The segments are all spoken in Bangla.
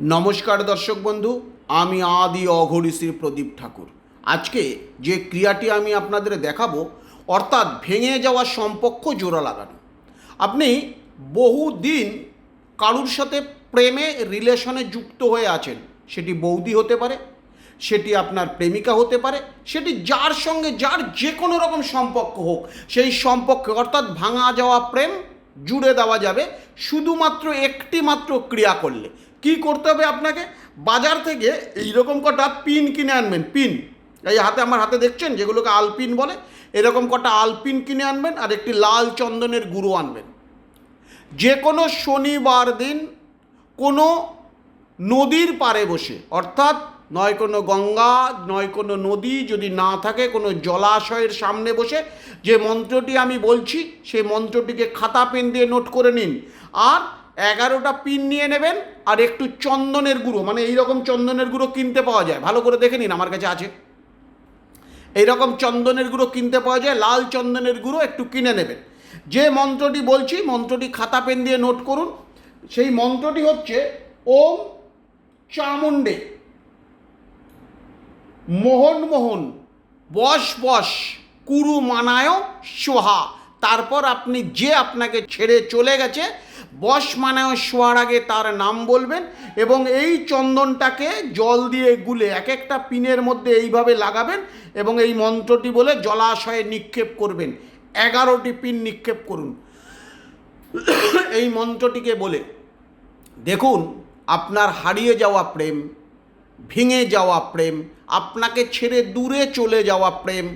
নমস্কার দর্শক বন্ধু, আমি আদি অঘরী শ্রী প্রদীপ ঠাকুর। আজকে যে ক্রিয়াটি আমি আপনাদের দেখাবো, অর্থাৎ ভেঙে যাওয়া সম্পর্ক জোড়া লাগানো। আপনি বহুদিন কারুর সাথে প্রেমে রিলেশনে যুক্ত হয়ে আছেন, সেটি বৌদি হতে পারে, সেটি আপনার প্রেমিকা হতে পারে, সেটি যার সঙ্গে যার যে কোনো রকম সম্পর্ক হোক, সেই সম্পর্কে অর্থাৎ ভাঙা যাওয়া প্রেম জুড়ে দেওয়া যাবে, শুধুমাত্র একটি মাত্র ক্রিয়া করলে। কি করতে হবে আপনাকে? বাজার থেকে এইরকম কটা পিন কিনে আনবেন, পিন। এই হাতে, আমার হাতে দেখছেন? যেগুলোকে আলপিন বলে, এরকম কটা আলপিন কিনে আনবেন আর একটি লাল চন্দনের গুঁড়ো আনবেন। যে কোনো শনিবার দিন কোনো নদীর পাড়ে বসে, অর্থাৎ নয় কোনো গঙ্গা, নয় কোনো নদী যদি না থাকে, কোনো জলাশয়ের সামনে বসে যে মন্ত্রটি আমি বলছি, সেই মন্ত্রটিকে খাতা পেন দিয়ে নোট করে নিন। আর এগারোটা পিন নিয়ে নেবেন, আর একটু চন্দনের গুঁড়ো মানে এইরকম চন্দনের গুঁড়ো কিনতে পাওয়া যায়। ভালো করে দেখে নিন, আমার কাছে আছে। এইরকম চন্দনের গুঁড়ো কিনতে পাওয়া যায়, লাল চন্দনের গুঁড়ো একটু কিনে নেবেন। যে মন্ত্রটি বলছি, মন্ত্রটি খাতা পেন দিয়ে নোট করুন। সেই মন্ত্রটি হচ্ছে, ওম চামুণ্ডে। মোহন মোহন, বস বস, কুরু মানায় সোহা। তারপর আপনি যে আপনাকে ছেড়ে চলে গেছে, বস মানায় সোহার আগে তার নাম বলবেন এবং এই চন্দনটাকে জল দিয়ে গুলে এক একটা পিনের মধ্যে এইভাবে লাগাবেন এবং এই মন্ত্রটি বলে জলাশয়ে নিক্ষেপ করবেন। এগারোটি পিন নিক্ষেপ করুন। এই মন্ত্রটিকে বলে, দেখুন, আপনার হারিয়ে যাওয়া প্রেম ভেঙে যাওয়া প্রেম, আপনাকে ছেড়ে দূরে চলে যাওয়া প্রেম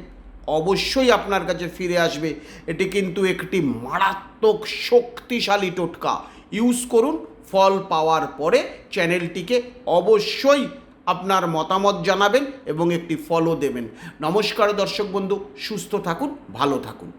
অবশ্যই আপনার কাছে ফিরে আসবে। এটি কিন্তু একটি মারাত্মক শক্তিশালী টোটকা। ইউজ করুন, ফল পাওয়ার পরে চ্যানেলটিকে অবশ্যই আপনার মতামত জানাবেন এবং একটি ফলো দেবেন। নমস্কার দর্শক বন্ধু, সুস্থ থাকুন, ভালো থাকুন।